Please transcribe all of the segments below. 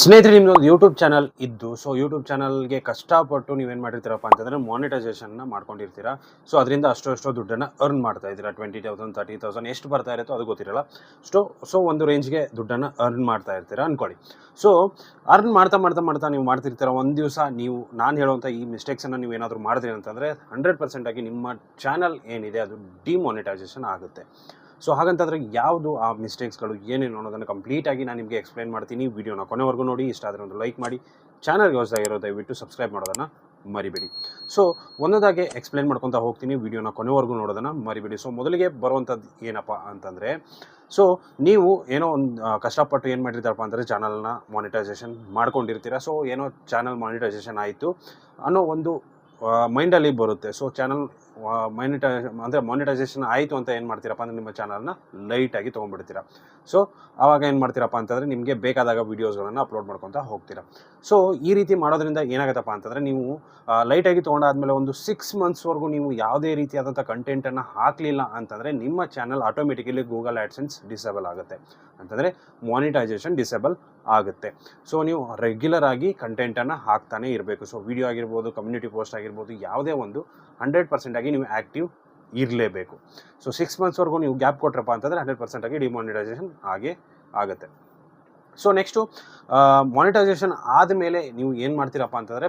ಸ್ನೇಹಿತರೆ ನಿಮ್ದೊಂದು YouTube channel ಇದ್ದು ಸೊ ಯೂಟ್ಯೂಬ್ ಚಾನಲ್ಗೆ ಕಷ್ಟಪಟ್ಟು ನೀವೇನು ಮಾಡಿರ್ತೀರಪ್ಪ ಅಂತಂದರೆ ಮಾನಿಟೈಸೇಷನ್ನ ಮಾಡ್ಕೊಂಡಿರ್ತೀರಾ. ಸೊ ಅದರಿಂದ ಅಷ್ಟೋ ಅಷ್ಟೋ ದುಡ್ಡನ್ನು ಅರ್ನ್ ಮಾಡ್ತಾ ಇದ್ದೀರಾ. ಟ್ವೆಂಟಿ ತೌಸಂಡ್ ತರ್ಟಿ ತೌಸಂಡ್ ಎಷ್ಟು ಬರ್ತಾ ಇರುತ್ತೋ ಅದು ಗೊತ್ತಿರಲ್ಲ. ಸೊ ಸೊ ಒಂದು ರೇಂಜ್ಗೆ ದುಡ್ಡನ್ನು ಅರ್ನ್ ಮಾಡ್ತಾ ಇರ್ತೀರಾ ಅಂದ್ಕೊಳ್ಳಿ ಸೊ ಅರ್ನ್ ಮಾಡ್ತಾ ಮಾಡ್ತಾ ಮಾಡ್ತಾ ನೀವು ಮಾಡ್ತಿರ್ತೀರ. ಒಂದು ದಿವಸ ನೀವು, ನಾನು ಹೇಳುವಂಥ ಈ ಮಿಸ್ಟೇಕ್ಸನ್ನು ನೀವು ಏನಾದರೂ ಮಾಡಿದ್ರಿ ಅಂತಂದರೆ ಹಂಡ್ರೆಡ್ ಪರ್ಸೆಂಟಾಗಿ ನಿಮ್ಮ ಚಾನಲ್ ಏನಿದೆ, ಅದು ಡಿಮಾನಿಟೈಸೇಷನ್ ಆಗುತ್ತೆ. ಸೊ ಹಾಗಂತಂದ್ರೆ ಯಾವುದು ಆ ಮಿಸ್ಟೇಕ್ಸ್ಗಳು ಏನೇನು ಅನ್ನೋದನ್ನು ಕಂಪ್ಲೀಟಾಗಿ ನಾನು ನಿಮಗೆ ಎಕ್ಸ್ಪ್ಲೈನ್ ಮಾಡ್ತೀನಿ. ವಿಡಿಯೋನ ಕೊನೆವರೆಗೂ ನೋಡಿ. ಇಷ್ಟ ಆದರೆ ಒಂದು ಲೈಕ್ ಮಾಡಿ. ಚಾನಲ್ಗೆ ಹೊಸದಾಗಿರೋ ದಯವಿಟ್ಟು ಸಬ್ಸ್ಕ್ರೈಬ್ ಮಾಡೋದನ್ನು ಮರಿಬೇಡಿ. ಸೊ ಒಂದೊಂದಾಗೆ ಎಕ್ಸ್ಪ್ಲೈನ್ ಮಾಡ್ಕೊತಾ ಹೋಗ್ತೀನಿ. ವೀಡಿಯೋನ ಕೊನೆವರೆಗೂ ನೋಡೋದನ್ನು ಮರಿಬೇಡಿ. ಸೊ ಮೊದಲಿಗೆ ಬರುವಂಥದ್ದು ಏನಪ್ಪ ಅಂತಂದರೆ ಸೊ ನೀವು ಏನೋ ಒಂದು ಕಷ್ಟಪಟ್ಟು ಏನು ಮಾಡಿರ್ತಾರಪ್ಪ ಅಂದರೆ ಚಾನಲ್ನ ಮಾನಿಟೈಸೇಷನ್ ಮಾಡ್ಕೊಂಡಿರ್ತೀರ. ಸೊ ಏನೋ ಚಾನಲ್ ಮಾನಿಟೈಸೇಷನ್ ಆಯಿತು ಅನ್ನೋ ಒಂದು ಮೈಂಡಲ್ಲಿ ಬರುತ್ತೆ. ಸೊ ಚಾನಲ್ ಮಾನಿಟೈ ಅಂದರೆ ಮಾನಿಟೈಸೇಷನ್ ಆಯಿತು ಅಂತ ಏನು ಮಾಡ್ತೀರಪ್ಪ ಅಂದರೆ ನಿಮ್ಮ ಚಾನಲ್ನ ಲೈಟಾಗಿ ತೊಗೊಂಡ್ಬಿಡ್ತೀರಾ. ಸೊ ಆವಾಗ ಏನು ಮಾಡ್ತೀರಪ್ಪ ಅಂತಂದರೆ ನಿಮಗೆ ಬೇಕಾದಾಗ ವೀಡಿಯೋಸ್ಗಳನ್ನು ಅಪ್ಲೋಡ್ ಮಾಡ್ಕೊತಾ ಹೋಗ್ತೀರಾ. ಸೊ ಈ ರೀತಿ ಮಾಡೋದ್ರಿಂದ ಏನಾಗುತ್ತಪ್ಪ ಅಂತಂದರೆ ನೀವು ಲೈಟಾಗಿ ತೊಗೊಂಡಾದ್ಮೇಲೆ ಒಂದು ಸಿಕ್ಸ್ ಮಂತ್ಸ್ವರೆಗೂ ನೀವು ಯಾವುದೇ ರೀತಿಯಾದಂಥ ಕಂಟೆಂಟನ್ನು ಹಾಕಲಿಲ್ಲ ಅಂತಂದರೆ ನಿಮ್ಮ channel automatically Google AdSense disable ಆಗುತ್ತೆ. ಅಂತಂದರೆ ಮಾನಿಟೈಸೇಷನ್ ಡಿಸೇಬಲ್ ಆಗುತ್ತೆ. ಸೊ ನೀವು ರೆಗ್ಯುಲರ್ ಆಗಿ ಕಂಟೆಂಟನ್ನು ಹಾಕ್ತಾನೆ ಇರಬೇಕು. ಸೊ ವಿಡಿಯೋ ಆಗಿರ್ಬೋದು ಕಮ್ಯುನಿಟಿ ಪೋಸ್ಟ್ ಆಗಿರ್ಬೋದು, ಯಾವುದೇ ಒಂದು ಹಂಡ್ರೆಡ್ ಪರ್ಸೆಂಟಾಗಿ ನೀವು ಆ್ಯಕ್ಟಿವ್ ಇರಲೇಬೇಕು. ಸೊ ಸಿಕ್ಸ್ ಮಂತ್ಸ್ವರೆಗೂ ನೀವು ಗ್ಯಾಪ್ ಕೊಟ್ರಪ್ಪ ಅಂತಂದರೆ ಹಂಡ್ರೆಡ್ ಪರ್ಸೆಂಟಾಗಿ ಡಿಮಾನಿಟೈಸೇಷನ್ ಹಾಗೆ ಆಗುತ್ತೆ. ಸೊ ನೆಕ್ಸ್ಟು ಮಾನಿಟೈಸೇಷನ್ ಆದಮೇಲೆ ನೀವು ಏನು ಮಾಡ್ತೀರಪ್ಪ ಅಂತಂದರೆ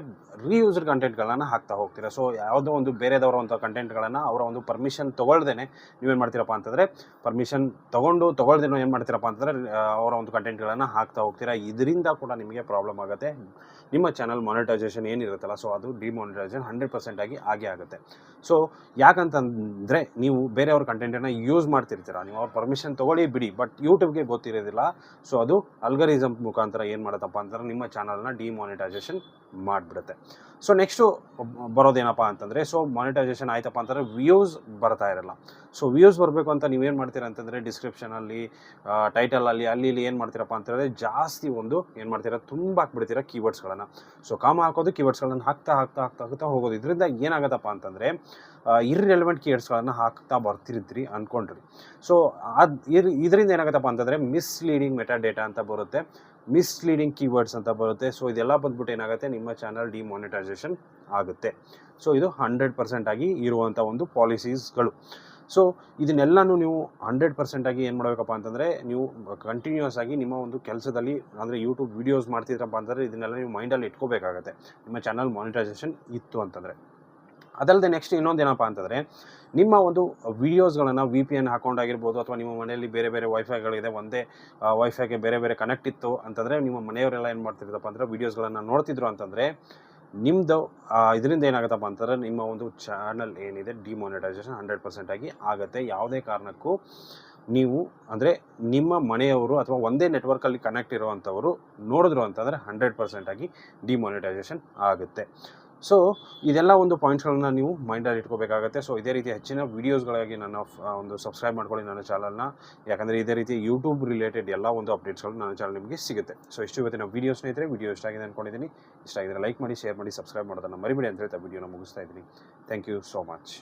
ರೀಯೂಸ್ಡ್ ಕಂಟೆಂಟ್ಗಳನ್ನು ಹಾಕ್ತಾ ಹೋಗ್ತೀರಾ. ಸೊ ಯಾವುದೋ ಒಂದು ಬೇರೆದವರ ಒಂದು ಕಂಟೆಂಟ್ಗಳನ್ನು ಅವರ ಒಂದು ಪರ್ಮಿಷನ್ ತೊಗೊಳ್ದೇ ನೀವೇನು ಮಾಡ್ತೀರಪ್ಪ ಅಂತಂದರೆ ಪರ್ಮಿಷನ್ ತೊಗೊಂಡು ತೊಗೊಳ್ದೇನೋ ಏನು ಮಾಡ್ತೀರಪ್ಪ ಅಂತಂದರೆ ಅವರ ಒಂದು ಕಂಟೆಂಟ್ಗಳನ್ನು ಹಾಕ್ತಾ ಹೋಗ್ತೀರಾ. ಇದರಿಂದ ಕೂಡ ನಿಮಗೆ ಪ್ರಾಬ್ಲಮ್ ಆಗುತ್ತೆ. ನಿಮ್ಮ ಚಾನಲ್ ಮಾನಿಟೈಸೇಷನ್ ಏನಿರುತ್ತಲ್ಲ ಸೊ ಅದು ಡಿಮಾನಿಟೈಸೇಷನ್ ಹಂಡ್ರೆಡ್ ಪರ್ಸೆಂಟಾಗಿ ಆಗೇ ಆಗುತ್ತೆ. ಸೊ ಯಾಕಂತಂದರೆ ನೀವು ಬೇರೆಯವ್ರ ಕಂಟೆಂಟನ್ನು ಯೂಸ್ ಮಾಡ್ತಿರ್ತೀರ. ನೀವು ಅವ್ರ ಪರ್ಮಿಷನ್ ತೊಗೊಳ್ಳಿ ಬಿಡಿ ಬಟ್ ಯೂಟ್ಯೂಬ್ಗೆ ಗೊತ್ತಿರೋದಿಲ್ಲ. ಸೊ ಅದು ಅಲ್ಗರಿಸಮ್ ಮುಖಾಂತರ ಏನು ಮಾಡುತ್ತಪ್ಪ ಅಂತಂದ್ರೆ ನಿಮ್ಮ ಚಾನಲ್ನ ಡಿಮಾನಿಟೈಸೇಷನ್ ಮಾಡಿಬಿಡುತ್ತೆ. ಸೊ ನೆಕ್ಸ್ಟು ಬರೋದೇನಪ್ಪ ಅಂತಂದರೆ ಸೊ ಮಾನಿಟೈಸೇಷನ್ ಆಯ್ತಪ್ಪ ಅಂತಂದರೆ ವ್ಯೂಸ್ ಬರ್ತಾ ಇರಲ್ಲ. ಸೊ ವ್ಯೂಸ್ ಬರಬೇಕು ಅಂತ ನೀವೇನು ಮಾಡ್ತೀರಾ ಅಂತಂದರೆ ಡಿಸ್ಕ್ರಿಪ್ಷನಲ್ಲಿ ಟೈಟಲಲ್ಲಿ ಅಲ್ಲಿ ಇಲ್ಲಿ ಏನು ಮಾಡ್ತೀರಪ್ಪ ಅಂತಂದರೆ ಜಾಸ್ತಿ ಒಂದು ಏನು ಮಾಡ್ತೀರಾ ತುಂಬ ಹಾಕ್ಬಿಡ್ತೀರಾ ಕೀವರ್ಡ್ಸ್ಗಳನ್ನು ಸೊ ಕಾಮ ಹಾಕೋದು ಕೀವರ್ಡ್ಸ್ಗಳನ್ನು ಹಾಕ್ತಾ ಹಾಕ್ತಾ ಹಾಕ್ತಾ ಹಾಕ್ತಾ ಹೋಗೋದು ಇದರಿಂದ ಏನಾಗತ್ತಪ್ಪ ಅಂತಂದರೆ ಇರ್ರೆಲೆವೆಂಟ್ ಕೀವರ್ಡ್ಸ್ಗಳನ್ನು ಹಾಕ್ತಾ ಬರ್ತಿರ್ತೀರಿ ಅಂದ್ಕೊಂಡ್ರಿ ಸೊ ಅದು ಇದರಿಂದ ಏನಾಗುತ್ತಪ್ಪ ಅಂತಂದರೆ ಮಿಸ್ಲೀಡಿಂಗ್ ಮೆಟಾ ಡೇಟಾ ಅಂತ ಬರುತ್ತೆ ಮಿಸ್ಲೀಡಿಂಗ್ ಕೀವರ್ಡ್ಸ್ ಅಂತ ಬರುತ್ತೆ. ಸೊ ಇದೆಲ್ಲ ಬಂದ್ಬಿಟ್ಟು ಏನಾಗುತ್ತೆ, ನಿಮ್ಮ ಚಾನಲ್ ಡಿಮಾನಿಟೈಸೇಷನ್ ಆಗುತ್ತೆ. ಸೊ ಇದು ಹಂಡ್ರೆಡ್ ಪರ್ಸೆಂಟ್ ಆಗಿ ಇರುವಂಥ ಒಂದು ಪಾಲಿಸೀಸ್ಗಳು ಸೊ ಇದನ್ನೆಲ್ಲನೂ ನೀವು ಹಂಡ್ರೆಡ್ ಪರ್ಸೆಂಟಾಗಿ ಏನು ಮಾಡಬೇಕಪ್ಪ ಅಂತಂದರೆ, ನೀವು ಕಂಟಿನ್ಯೂಸ್ ಆಗಿ ನಿಮ್ಮ ಒಂದು ಕೆಲಸದಲ್ಲಿ, ಅಂದರೆ ಯೂಟ್ಯೂಬ್ ವೀಡಿಯೋಸ್ ಮಾಡ್ತಿದ್ರಪ್ಪ ಅಂತಂದರೆ, ಇದನ್ನೆಲ್ಲ ನೀವು ಮೈಂಡಲ್ಲಿ ಇಟ್ಕೋಬೇಕಾಗತ್ತೆ. ನಿಮ್ಮ ಚಾನಲ್ ಮಾನಿಟೈಸೇಷನ್ ಇತ್ತು ಅಂತಂದರೆ. ಅದಲ್ಲದೆ ನೆಕ್ಸ್ಟ್ ಇನ್ನೊಂದು ಏನಪ್ಪ ಅಂತಂದರೆ, ನಿಮ್ಮ ಒಂದು ವೀಡಿಯೋಸ್ಗಳನ್ನು ವಿ ಪಿ ಎನ್ ಹಾಕೊಂಡಾಗಿರ್ಬೋದು ಅಥವಾ ನಿಮ್ಮ ಮನೆಯಲ್ಲಿ ಬೇರೆ ಬೇರೆ ವೈಫೈಗಳಿದೆ ಒಂದೇ ವೈಫೈಗೆ ಬೇರೆ ಬೇರೆ ಕನೆಕ್ಟ್ ಇತ್ತು ಅಂತಂದರೆ ನಿಮ್ಮ ಮನೆಯವರೆಲ್ಲ ಏನು ಮಾಡ್ತಿರ್ತಪ್ಪ ಅಂದರೆ ವೀಡಿಯೋಸ್ಗಳನ್ನು ನೋಡ್ತಿದ್ರು ಅಂತಂದರೆ ನಿಮ್ಮದು ಇದರಿಂದ ಏನಾಗುತ್ತಪ್ಪ ಅಂತಂದರೆ ನಿಮ್ಮ ಒಂದು ಚಾನಲ್ ಏನಿದೆ ಡಿಮೋನಿಟೈಸೇಷನ್ ಹಂಡ್ರೆಡ್ ಪರ್ಸೆಂಟಾಗಿ ಆಗುತ್ತೆ. ಯಾವುದೇ ಕಾರಣಕ್ಕೂ ನೀವು ಅಂದರೆ ನಿಮ್ಮ ಮನೆಯವರು ಅಥವಾ ಒಂದೇ ನೆಟ್ವರ್ಕಲ್ಲಿ ಕನೆಕ್ಟ್ ಇರುವಂಥವರು ನೋಡಿದ್ರು ಅಂತಂದರೆ ಹಂಡ್ರೆಡ್ ಪರ್ಸೆಂಟಾಗಿ ಡಿಮೋನಿಟೈಸೇಷನ್ ಆಗುತ್ತೆ. ಸೊ ಇದೆಲ್ಲ ಒಂದು ಪಾಯಿಂಟ್ಸ್ಗಳನ್ನ ನೀವು ಮೈಂಡಲ್ಲಿ ಇಟ್ಕೋಬೇಕಾಗತ್ತೆ. ಸೊ ಇದೇ ರೀತಿ ಹೆಚ್ಚಿನ ವೀಡಿಯೋಸ್ಗಳಾಗಿ ನನ್ನ ಒಂದು ಸಬ್ಸ್ಕ್ರೈಬ್ ಮಾಡ್ಕೊಳ್ಳಿ ನನ್ನ ಚಾನಲ್ನ ಯಾಕಂದರೆ ಇದೇ ರೀತಿ ಯೂಟ್ಯೂಬ್ ರಿಲೇಟೆಡ್ ಎಲ್ಲ ಒಂದು ಅಪ್ಡೇಟ್ಸ್ಗಳು ನನ್ನ ಚಾನಲ್ ನಿಮಗೆ ಸಿಗುತ್ತೆ. ಸೊ ಇಷ್ಟು ಇವತ್ತಿನ ವೀಡಿಯೋ ಸ್ನೇಹಿತರೆ ವೀಡಿಯೋ ಇಷ್ಟ ಆಗಿದೆ ಅಂದ್ಕೊಂಡಿದ್ದೀನಿ ಇಷ್ಟ ಆಗಿದ್ರೆ ಲೈಕ್ ಮಾಡಿ ಶೇರ್ ಮಾಡಿ ಸಬ್ಸ್ಕ್ರೈಬ್ ಮಾಡೋದನ್ನು ಮರಿಬೇಡಿ ಅಂತ ಹೇಳ್ತಾ ವೀಡಿಯೋನ ಮುಗಿಸ್ತಾ ಇದ್ದೀನಿ. Thank you so much